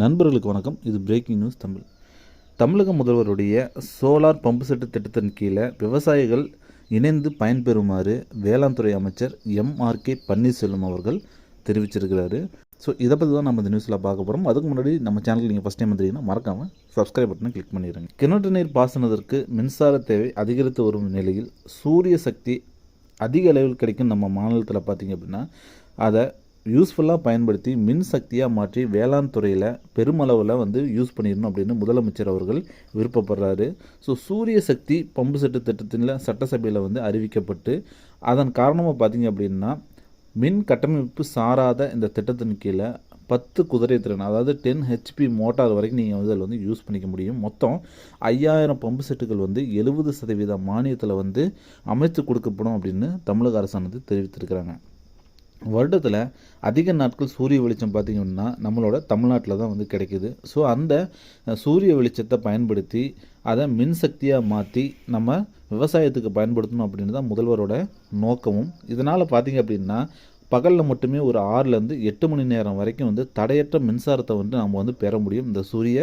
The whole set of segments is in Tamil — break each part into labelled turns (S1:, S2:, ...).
S1: நண்பர்களுக்கு வணக்கம். இது பிரேக்கிங் நியூஸ் தமிழ். தமிழக முதல்வருடைய சோலார் பம்பு செட்டு திட்டத்தின் கீழே விவசாயிகள் இணைந்து பயன்பெறுமாறு வேளாண் துறை அமைச்சர் எம்ஆர்கே பன்னீர்செல்வம் அவர்கள் தெரிவிச்சிருக்கிறாரு. ஸோ இதை பற்றி தான் நம்ம இந்த நியூஸில் பார்க்க போகிறோம் அதுக்கு முன்னாடி நம்ம சேனலுக்கு நீங்கள் ஃபஸ்ட் டைம் வந்துருக்கீங்கன்னா மறக்காமல் சப்ஸ்கிரைப் பட்டனை கிளிக் பண்ணிடுங்க. கிணற்று நீர் பாசனத்திற்கு மின்சார தேவை அதிகரித்து வரும் நிலையில் சூரிய சக்தி அதிக அளவில் கிடைக்கும் நம்ம மாநிலத்தில் பார்த்திங்க அப்படின்னா அதை யூஸ்ஃபுல்லாக பயன்படுத்தி மின் சக்தியாக மாற்றி வேளாண் துறையில் பெருமளவில் வந்து யூஸ் பண்ணிடணும் அப்படின்னு முதலமைச்சர் அவர்கள் விருப்பப்படுறாரு. ஸோ சூரிய சக்தி பம்பு செட்டு திட்டத்தில் சட்டசபையில் வந்து அறிவிக்கப்பட்டு அதன் காரணமாக பார்த்திங்க அப்படின்னா மின் கட்டமைப்பு சாராத இந்த திட்டத்தின் கீழே பத்து குதிரை திறன் அதாவது டென் ஹெச்பி மோட்டார் வரைக்கும் நீங்கள் வந்து அதில் வந்து யூஸ் பண்ணிக்க முடியும். மொத்தம் ஐயாயிரம் பம்பு செட்டுகள் வந்து எழுபது சதவீத மானியத்தில் வந்து அமைத்து கொடுக்கப்படும் அப்படின்னு தமிழக அரசானது தெரிவித்திருக்கிறாங்க. வருடத்தில் அதிக நாட்கள் சூரிய வெளிச்சம் பார்த்திங்கன்னா நம்மளோட தமிழ்நாட்டில் தான் வந்து கிடைக்கிது. ஸோ அந்த சூரிய வெளிச்சத்தை பயன்படுத்தி அதை மின்சக்தியாக மாற்றி நம்ம விவசாயத்துக்கு பயன்படுத்தணும் அப்படின்னு தான் முதல்வரோட நோக்கமும். இதனால் பார்த்திங்க அப்படின்னா பகலில் மட்டுமே ஒரு ஆறுலேருந்து எட்டு மணி நேரம் வரைக்கும் வந்து தடையற்ற மின்சாரத்தை வந்து நம்ம வந்து பெற முடியும். இந்த சூரிய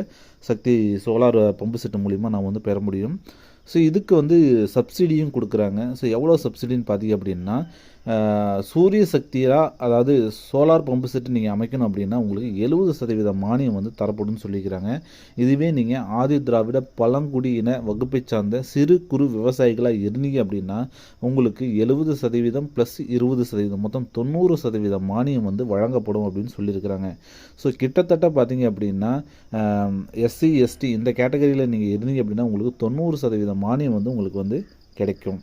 S1: சக்தி சோலார் பம்பு செட்டு மூலிமா நாம் வந்து பெற முடியும். ஸோ இதுக்கு வந்து சப்சிடியும் கொடுக்குறாங்க. ஸோ எவ்வளோ சப்சிடின்னு பார்த்தீங்க அப்படின்னா சூரிய சக்தியாக அதாவது சோலார் பம்பு செட்டு நீங்கள் அமைக்கணும் அப்படின்னா உங்களுக்கு எழுபது சதவீத மானியம் வந்து தரப்படும்னு சொல்லிக்கிறாங்க இதுவே நீங்கள் ஆதி திராவிட பழங்குடியின வகுப்பை சார்ந்த சிறு குறு விவசாயிகளாக இருந்தீங்க அப்படின்னா உங்களுக்கு எழுபது சதவீதம் ப்ளஸ் இருபது சதவீதம் மொத்தம் தொண்ணூறு சதவீத மானியம் வந்து வழங்கப்படும் அப்படின்னு சொல்லியிருக்கிறாங்க. ஸோ கிட்டத்தட்ட பார்த்தீங்க அப்படின்னா எஸ்சி எஸ்டி இந்த கேட்டகரியில் நீங்கள் இருந்தீங்க அப்படின்னா உங்களுக்கு தொண்ணூறு சதவீத மானியம் வந்து உங்களுக்கு வந்து கிடைக்கும்.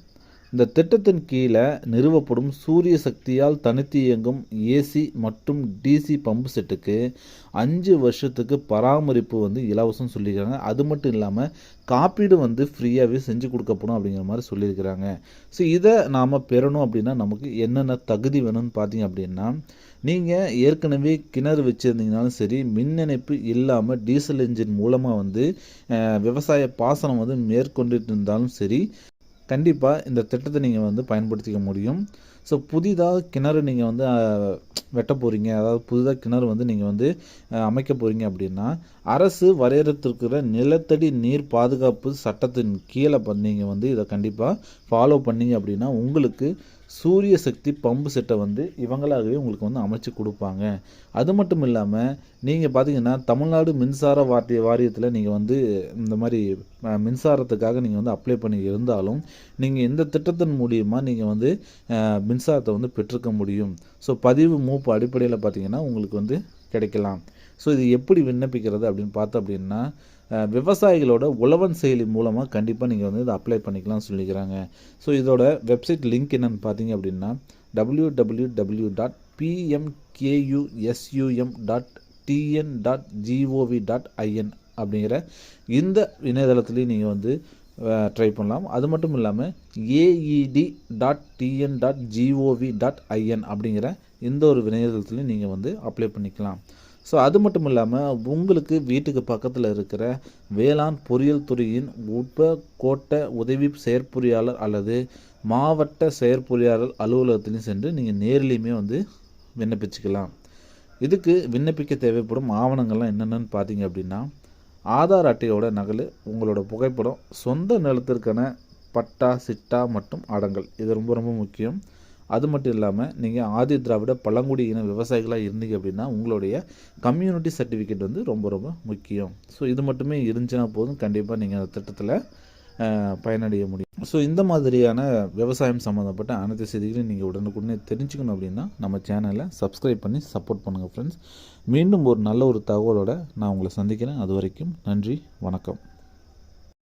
S1: இந்த திட்டத்தின் கீழே நிறுவப்படும் சூரிய சக்தியால் தனித்து இயங்கும் ஏசி மற்றும் டிசி பம்பு செட்டுக்கு அஞ்சு வருஷத்துக்கு பராமரிப்பு வந்து இலவசம் சொல்லியிருக்காங்க. அது மட்டும் இல்லாமல் காப்பீடு வந்து ஃப்ரீயாகவே செஞ்சு கொடுக்கப்படும் அப்படிங்கிற மாதிரி சொல்லியிருக்கிறாங்க. ஸோ இதை நாம் பெறணும் அப்படின்னா நமக்கு என்னென்ன தகுதி வேணும்னு பார்த்தீங்க அப்படின்னா நீங்கள் ஏற்கனவே கிணறு வச்சுருந்தீங்கனாலும் சரி மின் இணைப்பு இல்லாமல் டீசல் இன்ஜின் மூலமாக வந்து விவசாய பாசனம் வந்து மேற்கொண்டுட்டு இருந்தாலும் சரி கண்டிப்பாக இந்த திட்டத்தை நீங்கள் வந்து பயன்படுத்திக்க முடியும். ஸோ புதிதாக கிணறு நீங்கள் வந்து வெட்ட போகிறீங்க அதாவது புதிதாக கிணறு வந்து நீங்கள் வந்து அமைக்க போகிறீங்க அப்படின்னா அரசு வரையறுத்திருக்கிற நிலத்தடி நீர் பாதுகாப்பு சட்டத்தின் கீழே நீங்கள் வந்து இதை கண்டிப்பாக ஃபாலோ பண்ணீங்க அப்படின்னா உங்களுக்கு சூரிய சக்தி பம்பு செட்டை வந்து இவங்களாகவே உங்களுக்கு வந்து அமைச்சு கொடுப்பாங்க. அது மட்டும் இல்லாமல் நீங்கள் பார்த்தீங்கன்னா தமிழ்நாடு மின்சார வாரிய வாரியத்தில் நீங்கள் வந்து இந்த மாதிரி மின்சாரத்துக்காக நீங்கள் வந்து அப்ளை பண்ணி இருந்தாலும் நீங்கள் இந்த திட்டத்தின் மூலியமாக நீங்கள் வந்து மின்சாரத்தை வந்து பெற்றுக்க முடியும்? ஸோ பதிவு மூப்பு அடிப்படையில் பார்த்தீங்கன்னா உங்களுக்கு வந்து கிடைக்கலாம். ஸோ இது எப்படி விண்ணப்பிக்கிறது அப்படின்னு பார்த்தோம் அப்படின்னா விவசாயிகளோட உழவன் செயலி மூலமாக கண்டிப்பாக நீங்கள் வந்து இதை அப்ளை பண்ணிக்கலாம் சொல்லிக்கிறாங்க. ஸோ இதோட வெப்சைட் லிங்க் என்னென்னு பார்த்தீங்க அப்படின்னா W W W dot PMKUSUM dot TN dot GOV dot IN அப்படிங்கிற இந்த இணையதளத்துலேயும் நீங்கள் வந்து ட்ரை பண்ணலாம் அது மட்டும் இல்லாமல் AED dot TN dot GOV dot IN அப்படிங்கிற இந்த ஒரு விநியோகத்துலையும் நீங்கள் வந்து அப்ளை பண்ணிக்கலாம். ஸோ அது மட்டும் இல்லாமல் உங்களுக்கு வீட்டுக்கு பக்கத்தில் இருக்கிற வேளாண் பொறியியல் துறையின் உப கோட்ட உதவி செயற்பொறியாளர் அல்லது மாவட்ட செயற்பொறியாளர் அலுவலகத்திலையும் சென்று நீங்கள் நேரிலையுமே வந்து விண்ணப்பிச்சுக்கலாம். இதுக்கு விண்ணப்பிக்க தேவைப்படும் ஆவணங்கள்லாம் என்னென்னு பார்த்தீங்க அப்படின்னா ஆதார் அட்டையோட நகல் உங்களோட புகைப்படம் சொந்த நிலத்திற்கான பட்டா சிட்டா மற்றும் அடங்கல். இது ரொம்ப ரொம்ப முக்கியம். அது மட்டும் இல்லாமல் நீங்கள் ஆதி திராவிட பழங்குடியின விவசாயிகளாக இருந்தீங்க அப்படின்னா உங்களுடைய கம்யூனிட்டி சர்டிஃபிகேட் வந்து ரொம்ப ரொம்ப முக்கியம். ஸோ இது மட்டுமே இருந்துச்சுன்னா போதும். கண்டிப்பாக நீங்கள் அந்த திட்டத்தில் பயனடைய முடியும். ஸோ இந்த மாதிரியான விவசாயம் சம்மந்தப்பட்ட அனைத்து செய்திகளையும் நீங்கள் உடனுக்குடனே தெரிஞ்சுக்கணும் அப்படின்னா நம்ம சேனலை சப்ஸ்கிரைப் பண்ணி சப்போர்ட் பண்ணுங்கள் ஃப்ரெண்ட்ஸ் மீண்டும் ஒரு நல்ல ஒரு தகவலோடு நான் உங்களை சந்திக்கிறேன். அது வரைக்கும் நன்றி வணக்கம்.